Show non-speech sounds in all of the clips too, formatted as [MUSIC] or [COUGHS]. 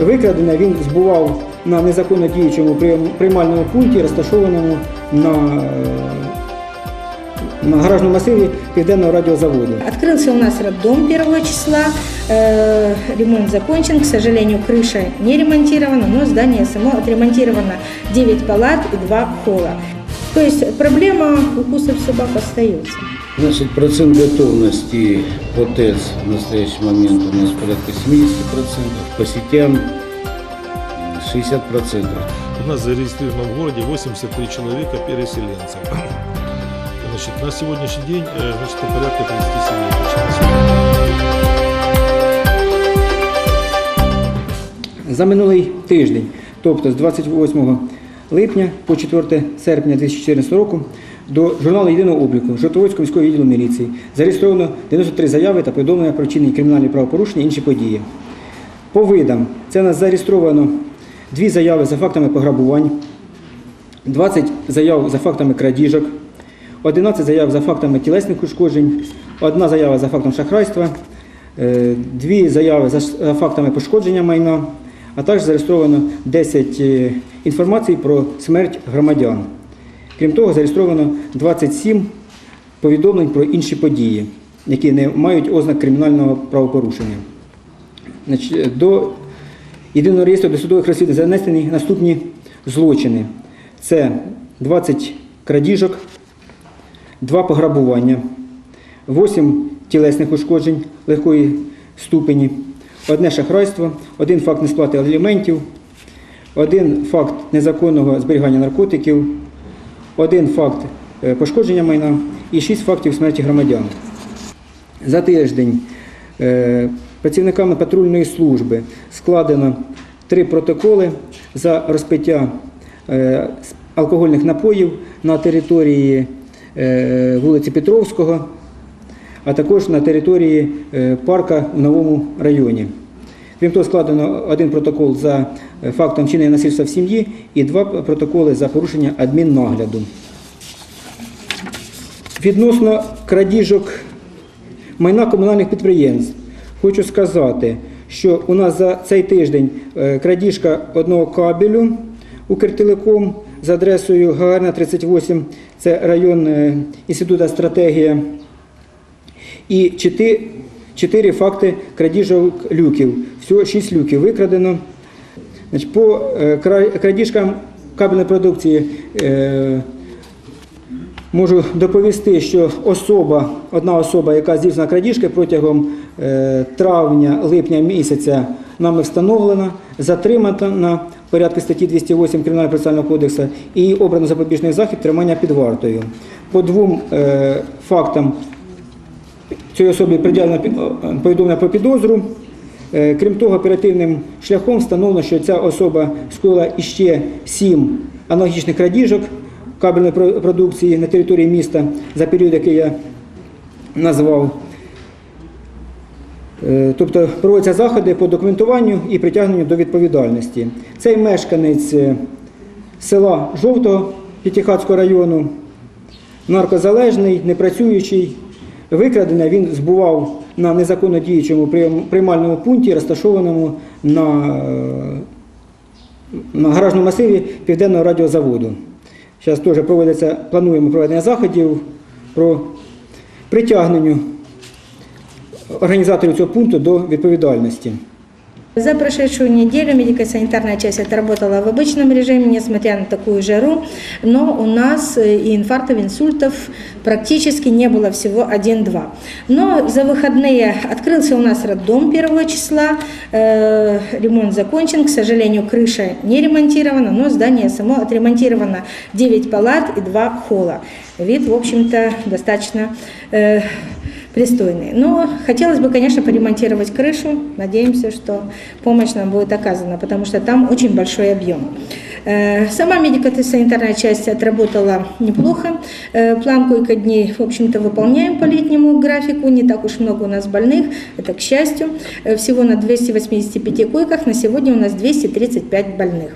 Викрадене він збував на незаконно діючому прийом- приймальному пункті, розташованому на, е, на гаражному масиві Південного радіозаводу. Открылся у нас роддом 1 числа, Э, ремонт закончен, к сожалению, крыша не ремонтирована, но здание само отремонтировано 9 палат и 2 холла. То есть проблема укусов собак остается. Значит, процент готовности по ТЭЦ в настоящий момент у нас порядка 70%, по сетям 60%. У нас зарегистрировано в городе 83 человека переселенцев. [CLEARS THROAT] Значит, на сегодняшний день э, значит, порядка 37 человек. За минулий тиждень, тобто з 28 липня по 4 серпня 2014 року, до журналу єдиного обліку Жовтоводського міського відділу міліції зареєстровано 93 заяви та повідомлення про вчинені кримінальні правопорушення і інші події. По видам це у нас зареєстровано дві заяви за фактами пограбувань, 20 заяв за фактами крадіжок, 11 заяв за фактами тілесних ушкоджень, одна заява за фактом шахрайства, е, дві заяви за фактами пошкодження майна, а також зареєстровано 10 е, інформацій про смерть громадян. Крім того, зареєстровано 27 повідомлень про інші події, які не мають ознак кримінального правопорушення. До єдиного реєстру досудових розслідувань занесені наступні злочини. Це 20 крадіжок, 2 пограбування, 8 тілесних ушкоджень легкої ступені, одне шахрайство, один факт несплати аліментів, один факт незаконного зберігання наркотиків, один факт е, пошкодження майна і 6 фактів смерті громадян. За тиждень е, працівниками патрульної служби складено три протоколи за розпиття е, алкогольних напоїв на території вулиці Петровського, а також на території парка в новому районі. Крім того, складено один протокол за е, фактом вчинення насильства в сім'ї і два протоколи за порушення адміннагляду. Відносно крадіжок майна комунальних підприємств. Хочу сказати, що у нас за цей тиждень е, крадіжка одного кабелю Укртелеком за адресою Гагарна 38, це район е, Інституту стратегія, і чотири, чотири факти крадіжок люків. Всього шість люків викрадено. По е, крадіжкам кабельної продукції е, Можу доповісти, що особа, одна особа, яка здійснила крадіжки протягом е, травня-липня місяця, нами встановлена, затримана в порядку статті 208 Кримінального процесуального кодексу і обрано запобіжний захід тримання під вартою. По двом фактам цій особі приділено е, повідомлення про підозру. Е, Крім того, оперативним шляхом встановлено, що ця особа скоїла іще сім аналогічних крадіжок кабельної продукції на території міста за період, який я назвав. Е, Тобто проводяться заходи по документуванню і притягненню до відповідальності. Цей мешканець села Жовтого П'ятихатського району, наркозалежний, непрацюючий, викрадене він збував на незаконно діючому приймальному пункті, розташованому на, е, на гаражному масиві Південного радіозаводу. Зараз теж проводиться, плануємо проведення заходів про притягненню організаторів цього пункту до відповідальності. За прошедшую неделю медико-санитарная часть отработала в обычном режиме, несмотря на такую жару, но у нас э, и инфарктов, инсультов практически не было всего 1-2. Но за выходные открылся у нас роддом 1 числа, э, ремонт закончен, к сожалению, крыша не ремонтирована, но здание само отремонтировано 9 палат и 2 холла. Вид, в общем-то, достаточно э, пристойные. Но хотелось бы, конечно, поремонтировать крышу. Надеемся, что помощь нам будет оказана, потому что там очень большой объем. Э, Сама медико-санитарная часть отработала неплохо. Э, План койко-дней, в общем-то, выполняем по летнему графику. Не так уж много у нас больных, это к счастью. Э, Всего на 285 койках, на сегодня у нас 235 больных.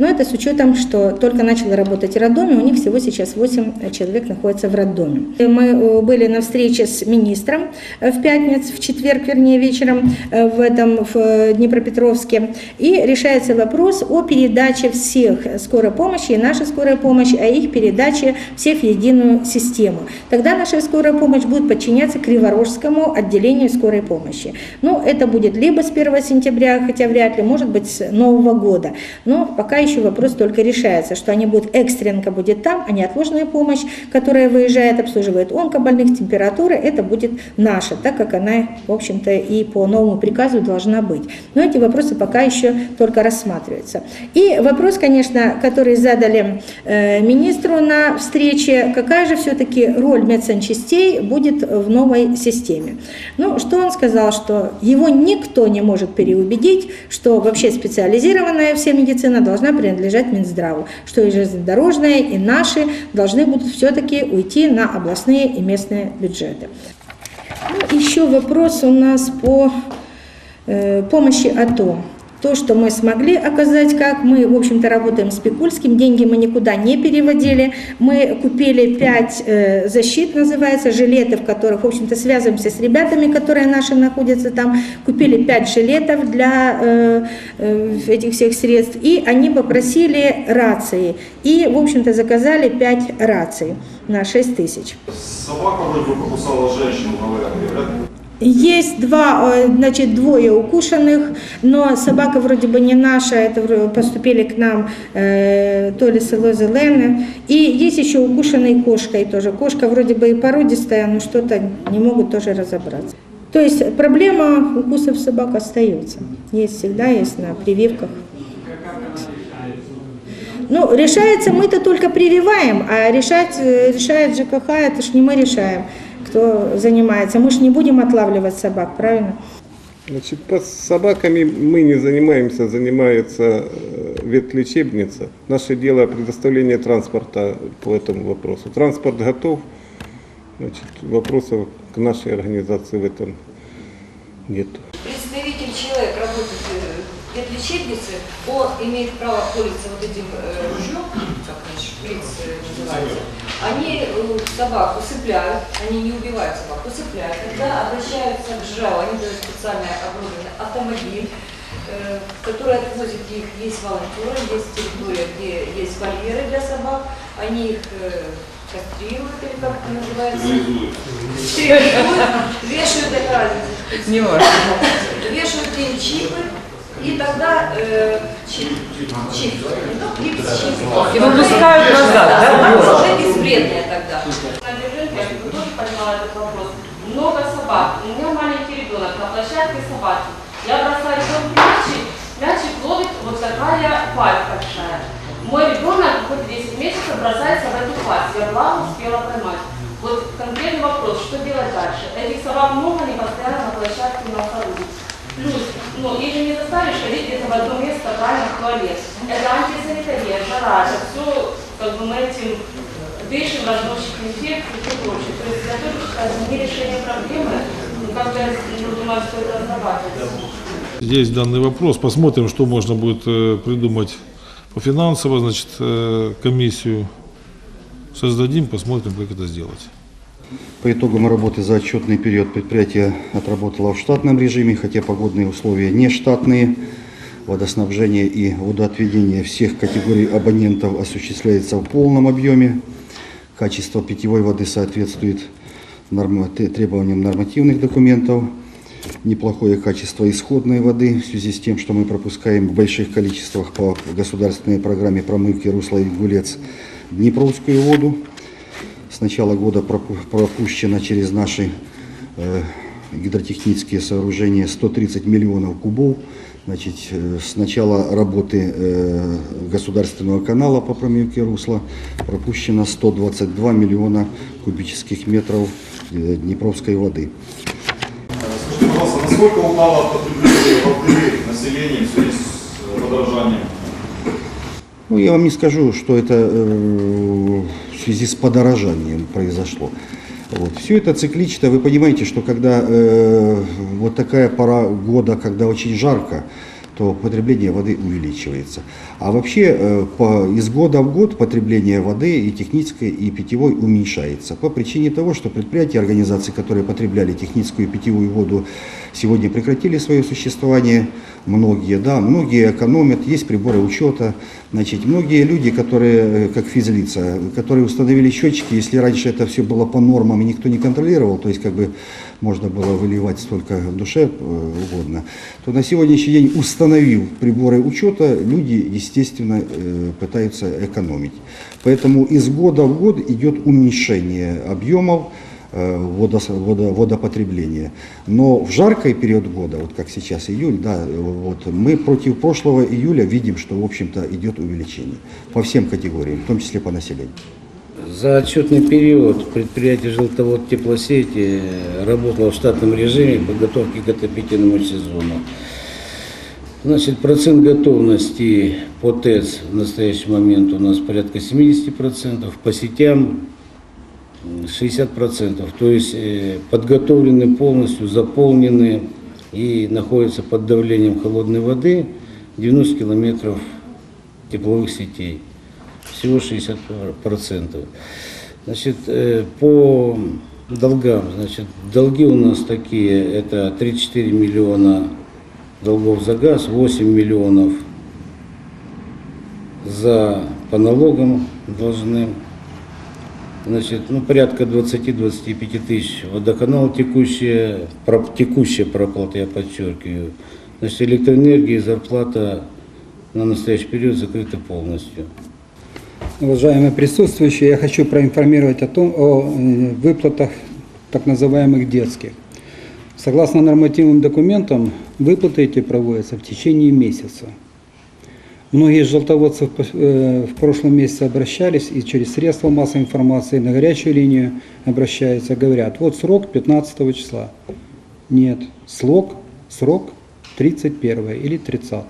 Но это с учетом, что только начало работать роддоме, у них всего сейчас 8 человек находится в роддоме. И Мы э, были на встрече с министром э, в пятницу, в четверг, вернее, вечером э, в этом в э, Днепропетровске, и решается вопрос о передаче всех скорой помощи и нашей скорой помощи, о их передаче всех в единую систему. Тогда наша скорая помощь будет подчиняться Криворожскому отделению скорой помощи. Ну, это будет либо с 1 сентября, хотя вряд ли, может быть, с Нового года. Но пока еще вопрос только решается, что они будут, экстренка будет там, а неотложная помощь, которая выезжает, обслуживает онкобольных, температуры, это будет наша, так как она, в общем-то, и по новому приказу должна быть. Но эти вопросы пока еще только рассматриваются. И вопрос, конечно, который задали э, министру на встрече, какая же все-таки роль медсанчастей будет в новой системе. Ну, что он сказал, что его никто не может переубедить, что вообще специализированная вся медицина должна принадлежать Минздраву, что и железнодорожная, и наши должны будут все-таки уйти на областные и местные бюджеты. Ну, еще вопрос у нас по э, помощи АТО. То, что мы смогли оказать, как мы, в общем-то, работаем с Пикульским, деньги мы никуда не переводили. Мы купили пять э, защит, называется, жилетов, которых, в общем-то, связываемся с ребятами, которые наши находятся там. Купили пять жилетов для э, э, этих всех средств. И они попросили рации. И, в общем-то, заказали пять раций на 6 тысяч. Собака вроде покусала женщину, говорят. Есть два, э, значит, двое укушенных, но собака вроде бы не наша, это поступили к нам э, то ли село Зелене. И есть еще укушенный кошкой тоже. Кошка вроде бы и породистая, но что-то не могут тоже разобраться. То есть проблема укусов собак остается. Есть всегда, есть на прививках. Ну, решается, мы-то только прививаем, а решать, э, решает ЖКХ, это ж не мы решаем, кто занимается. Мы ж не будем отлавливать собак, правильно? Значит, по с собаками мы не занимаемся, занимается э, ветлечебница. Наше дело предоставление транспорта по этому вопросу. Транспорт готов, значит, вопросов к нашей организации в этом нет. представитель человек работает э, в ветлечебнице, он имеет право пользоваться вот этим э, ружьем, как наш шприц э, называется. Они э, собак усыпляют, они не убивают собак, усыпляют. Когда обращаются к ЖРАУ, они дают специально оборудованный автомобиль, э, который отвозит их, есть волонтеры, есть территория, где есть вольеры для собак, они их э, кастрируют, или как это называется? Стерилизуют, вешают это разница. Не Вешают им чипы, и тогда э, чип, чип, ну, клипс, чип. И выпускают назад, да? Вот. уже безвредная тогда. На движении, я тоже понимала этот вопрос. Много собак. У меня маленький ребенок, на площадке собаки. Я бросаю ребенку мячик, мячик ловит вот такая пасть большая. Мой ребенок хоть 10 месяцев бросается в эту пасть. Я была успела поймать. Вот конкретный вопрос, что делать дальше? Этих собак много, они постоянно на площадке орудуют. Плюс, ну, их же не заставишь ходить где-то в одно место, правильно, в туалет. Это антисанитария, жара, это все, как бы мы этим дышим, разносчик инфекций и прочее. То есть я тоже считаю, не решение проблемы, ну, как-то, ну, думаю, стоит разрабатывать. Есть данный вопрос. Посмотрим, что можно будет э, придумать по финансово, значит, э, комиссию создадим, посмотрим, как это сделать. По итогам работы за отчетный период предприятие отработало в штатном режиме, хотя погодные условия не штатные. Водоснабжение и водоотведение всех категорий абонентов осуществляется в полном объеме. Качество питьевой воды соответствует требованиям нормативных документов. Неплохое качество исходной воды в связи с тем, что мы пропускаем в больших количествах по государственной программе промывки русла и гулец Днепровскую воду. С начала года пропу- пропущено через наши э, гидротехнические сооружения 130 миллионов кубов. Значит, э, с начала работы э, государственного канала по промывке русла пропущено 122 миллиона кубических метров Днепровской воды. Скажите, пожалуйста, насколько упало потребление воды населения в связи с подорожанием? Ну, я вам не скажу, что это связи с подорожанием произошло. Вот. Все это циклично. Вы понимаете, что когда э, вот такая пора года, когда очень жарко, то потребление воды увеличивается. А вообще э, по, из года в год потребление воды и технической, и питьевой уменьшается. По причине того, что предприятия, организации, которые потребляли техническую и питьевую воду, сегодня прекратили свое существование. Многие, да, многие экономят, есть приборы учета. Значит, многие люди, которые, э, как физлица, которые установили счетчики, если раньше это все было по нормам и никто не контролировал, то есть как бы можно было выливать столько в душе э, угодно, то на сегодняшний день, установив приборы учета, люди, естественно, э, пытаются экономить. Поэтому из года в год идет уменьшение объемов э, водопотребления. Но в жаркий период года, вот как сейчас июль, да, вот, мы против прошлого июля видим, что, в общем-то, идет увеличение по всем категориям, в том числе по населению. За отчетный период предприятие «Желтовод теплосети» работало в штатном режиме подготовки к отопительному сезону. Значит, процент готовности по ТЭЦ в настоящий момент у нас порядка 70%, по сетям м, 60%. То есть э, подготовлены полностью, заполнены и находятся под давлением холодной воды 90 километров тепловых сетей. Всего 60%. Значит, э, по долгам, значит, долги у нас такие, это 34 миллиона долгов за газ, 8 миллионов за по налогам должны. Значит, ну, порядка 20-25 тысяч. Водоканал текущая, про- текущая проплата, я подчеркиваю. Значит, электроэнергия и зарплата на настоящий период закрыта полностью. Уважаемые присутствующие, я хочу проинформировать о том, о выплатах так называемых детских. Согласно нормативным документам, выплаты эти проводятся в течение месяца. Многие из э, в прошлом месяце обращались и через средства массовой информации на горячую линию обращаются, говорят, вот срок 15 числа. Нет, срок, срок 31 или 30.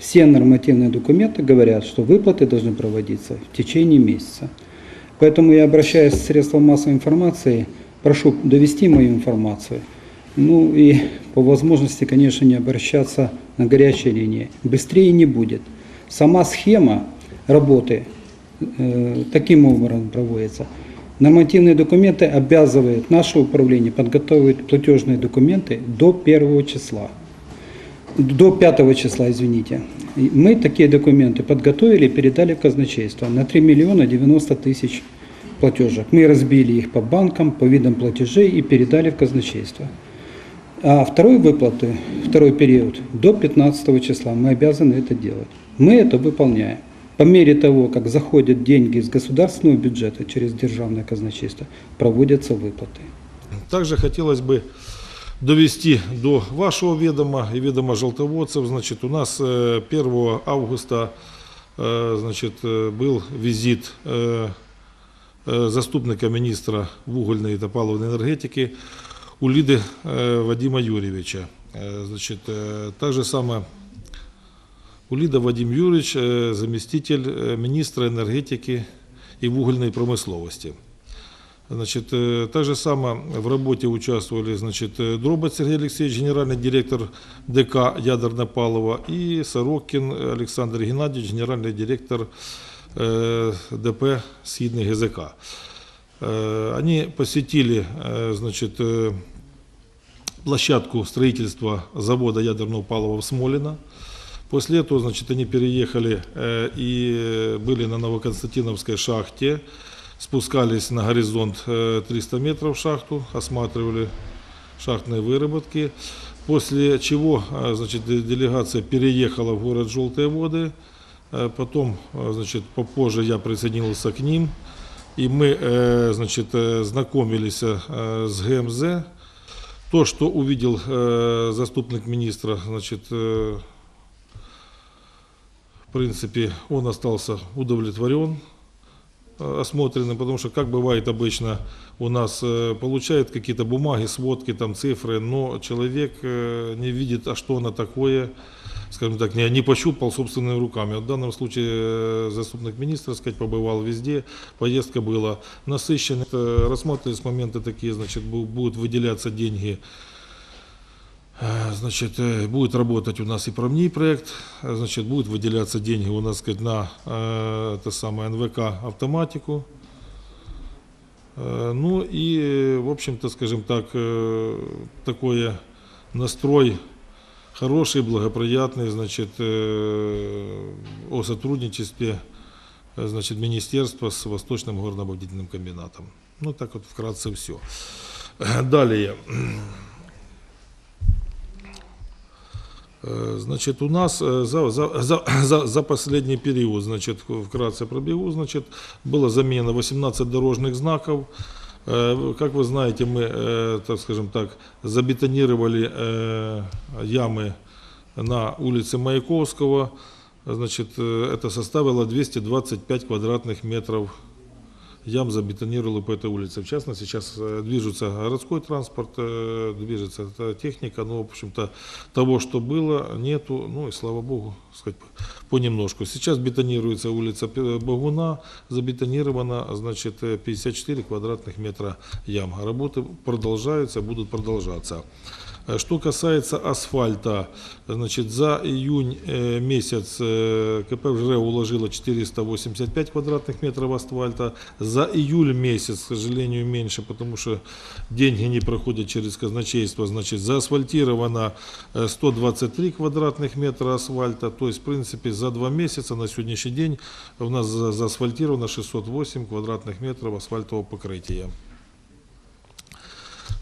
Все нормативные документы говорят, что выплаты должны проводиться в течение месяца. Поэтому я обращаюсь к средствам массовой информации, прошу довести мою информацию. Ну и по возможности, конечно, не обращаться на горячей линии. Быстрее не будет. Сама схема работы э, таким образом проводится. Нормативные документы обязывают наше управление подготовить платежные документы до 1 числа до 5 числа, извините. Мы такие документы подготовили и передали в казначейство на 3 миллиона 90 тысяч платежек. Мы разбили их по банкам, по видам платежей и передали в казначейство. А второй выплаты, второй период, до 15 числа мы обязаны это делать. Мы это выполняем. По мере того, как заходят деньги из государственного бюджета через державное казначейство, проводятся выплаты. Также хотелось бы довести до вашего ведома и ведома желтоводцев. Значит, у нас э, 1 августа э, значит, э, был визит э, э, заступника министра вугольної та паливної енергетики Улиды э, Вадима Юрьевича. Э, Значит, э, так же самое Улида Вадим Юрьевич, э, заместитель э, министра энергетики и вугольной промысловости. Значит, э, так же самое в работе участвовали значит, э, Дробот Сергей Алексеевич, генеральный директор ДК «Ядерное палово» и Сорокин Александр Геннадьевич, генеральный директор э, ДП «Східний ГЗК». Э, Они посетили э, значит, э, площадку строительства завода ядерного палива в Смолино. После этого, значит, они переехали э, и были на Новоконстантиновской шахте, Спускались на горизонт э, 300 метров в шахту, осматривали шахтные выработки. После чего, э, значит, де- делегация переехала в город Желтые воды. Э, Потом, э, значит, попозже я присоединился к ним. И мы, э, значит, э, знакомились э, с ГМЗ. То, что увидел э, заступник министра, значит, э, в принципе, он остался удовлетворен э, осмотренным, потому что, как бывает обычно, у нас э, получают какие-то бумаги, сводки, там цифры, но человек э, не видит, а что оно такое, скажем так, не, не пощупал собственными руками. В данном случае заступник министра, сказать, побывал везде, поездка была насыщенная, Э, рассматривались моменты такие, значит, бу- будут выделяться деньги Значит, э, будет работать у нас и промний проект, э, значит, будут выделяться деньги у нас сказать, на э, это самое НВК автоматику. Э, Ну и, э, в общем-то, скажем так, э, такое настрой хороший, благоприятный, значит, э, о сотрудничестве э, значит, министерства с Восточным горно-обогатительным комбинатом. Ну, так вот вкратце все. Далее. Э, Значит, у нас э, за, за, [COUGHS] за, за, последний период, значит, вкратце пробегу, значит, была замена 18 дорожных знаков. Э, Как вы знаете, мы, э, так скажем так, забетонировали э, ямы на улице Маяковского. Значит, э, это составило 225 квадратных метров ям забетонировали по этой улице. В частности, сейчас э, движется городской транспорт, э, движется эта техника, но, в общем-то, того, что было, нету, ну и слава богу, сказать, понемножку. Сейчас бетонируется улица П- Богуна, забетонировано, значит, э, 54 квадратных метра ям. Работы продолжаются, будут продолжаться. Э, Что касается асфальта, значит, за июнь э, месяц э, КП ЖР уложило 485 квадратных метров асфальта. За июль месяц, к сожалению, меньше, потому что деньги не проходят через казначейство. Значит, заасфальтировано э, 123 квадратных метра асфальта. То есть, в принципе, за два месяца на сегодняшний день у нас за- заасфальтировано 608 квадратных метров асфальтового покрытия.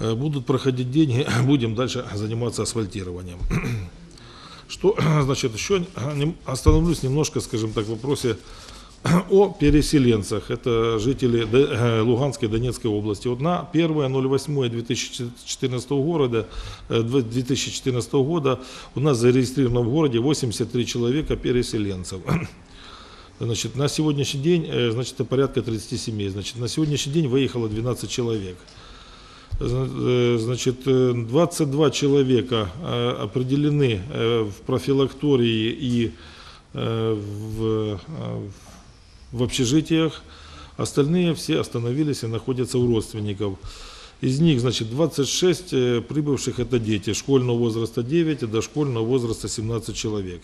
Э, Будут проходить деньги, [COUGHS] будем дальше заниматься асфальтированием. [COUGHS] Что, [COUGHS] значит, еще нем- остановлюсь немножко, скажем так, в вопросе о переселенцах. Это жители э, Луганской и Донецкой области. Вот на 1.08.2014 года, э, дв- 2014 года у нас зарегистрировано в городе 83 человека переселенцев. Значит, на сегодняшний день, э, значит, порядка 30 семей. Значит, на сегодняшний день выехало 12 человек. Э, Значит, э, 22 человека э, определены э, в профилактории и э, в, э, в общежитиях. Остальные все остановились и находятся у родственников. Из них, значит, 26 э, прибывших это дети школьного возраста 9 и дошкольного возраста 17 человек.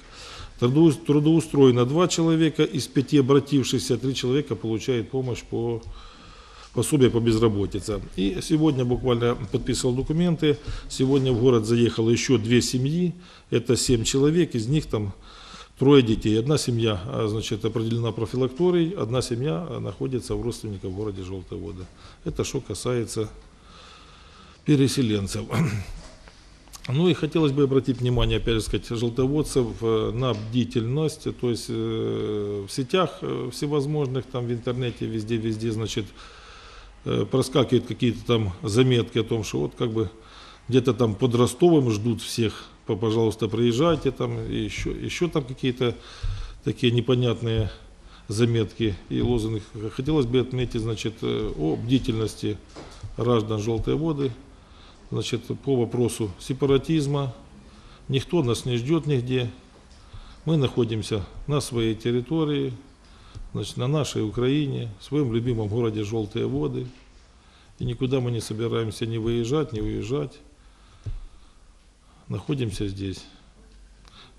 Трудоу- Трудоустроено 2 человека, из 5 обратившихся 3 человека получают помощь по пособие по безработице. И сегодня буквально подписывал документы. Сегодня в город заехало еще две семьи. Это семь человек, из них там трое детей. Одна семья, а, значит, определена профилакторией, одна семья а, находится у родственников в городе Желтая Вода. Это что касается переселенцев. [CLEARS THROAT] Ну и хотелось бы обратить внимание, опять же сказать, желтоводцев э, на бдительность, то есть э, в сетях э, всевозможных, там в интернете, везде, везде, значит, проскакивают какие-то там заметки о том, что вот как бы где-то там под Ростовом ждут всех, по- пожалуйста, приезжайте там, и еще, еще там какие-то такие непонятные заметки и лозунги. Хотелось бы отметить, значит, э, о бдительности граждан Желтой воды, значит, по вопросу сепаратизма. Никто нас не ждет нигде. Мы находимся на своей территории, значит, на нашей Украине, в своем любимом городе Желтые воды. И никуда мы не собираемся ни выезжать, ни уезжать. Находимся здесь.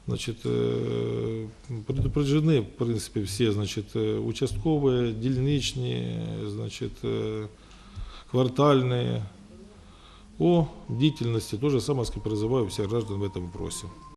Значит, э, предупреждены, в принципе, все, значит, э, участковые, дельничные, значит, э, квартальные, о бдительности. То же самое призываю всех граждан в этом вопросе.